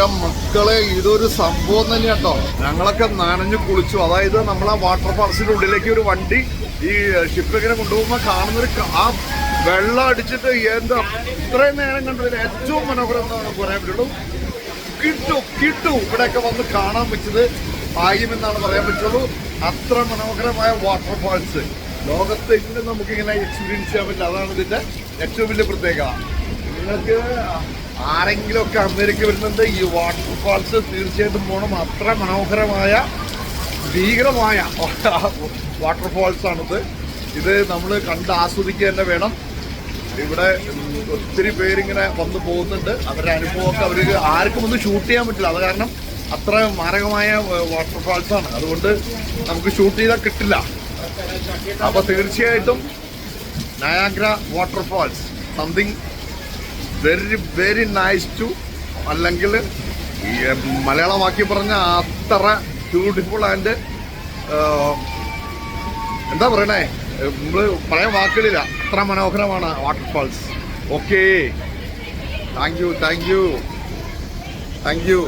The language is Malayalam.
എന്റെ മക്കളെ ഇതൊരു സംഭവം തന്നെ കേട്ടോ. ഞങ്ങളൊക്കെ നനഞ്ഞു കുളിച്ചു. അതായത് നമ്മൾ ആ വാട്ടർ വാട്ടർഫാൾസിന്റെ ഉള്ളിലേക്ക് ഒരു വണ്ടി ഈ ഷിപ്പ് ഇങ്ങനെ കൊണ്ടുപോകുമ്പോൾ കാണുന്നൊരു ആ വെള്ളം അടിച്ചിട്ട് എന്താ ഇത്രയും നേരം കണ്ടതിൽ ഏറ്റവും മനോഹരം എന്നാണ് പറയാൻ പറ്റുള്ളൂ. കിട്ടു കിട്ടു. ഇവിടെയൊക്കെ വന്ന് കാണാൻ പറ്റിയത് ആയുമെന്നാണ് പറയാൻ പറ്റുള്ളൂ. അത്ര മനോഹരമായ വാട്ടർഫാൾസ് ലോകത്ത് ഇന്ന് നമുക്ക് ഇങ്ങനെ എക്സ്പീരിയൻസ് ചെയ്യാൻ പറ്റില്ല. അതാണ് ഇതിന്റെ ഏറ്റവും വലിയ പ്രത്യേകത. നിങ്ങൾക്ക് ആരെങ്കിലും ഒക്കെ അമേരിക്ക വരുന്നുണ്ട് ഈ വാട്ടർഫാൾസ് തീർച്ചയായിട്ടും പോകണം അത്ര മനോഹരമായ ഭീകരമായ വാട്ടർഫാൾസ് ആണിത് ഇത് നമ്മൾ കണ്ട് ആസ്വദിക്കുക തന്നെ വേണം. ഇവിടെ ഒത്തിരി പേരിങ്ങനെ വന്നു പോകുന്നുണ്ട്. അവരുടെ അനുഭവമൊക്കെ അവർ ആർക്കും ഒന്ന് ഷൂട്ട് ചെയ്യാൻ പറ്റില്ല. അത് കാരണം അത്ര മാരകമായ വാട്ടർഫാൾസ് ആണ് അതുകൊണ്ട് നമുക്ക് ഷൂട്ട് ചെയ്താൽ കിട്ടില്ല. അപ്പോൾ തീർച്ചയായിട്ടും Niagara waterfalls something very very nice to അല്ലെങ്കിൽ മലയാളമാക്കി പറഞ്ഞ അത്ര ബ്യൂട്ടിഫുൾ ആൻഡ് എന്താ പറയണേ? നമ്മൾ പറയാൻ വാക്കുകളില്ല. അത്ര മനോഹരമാണ് waterfalls okay thank you thank you thank you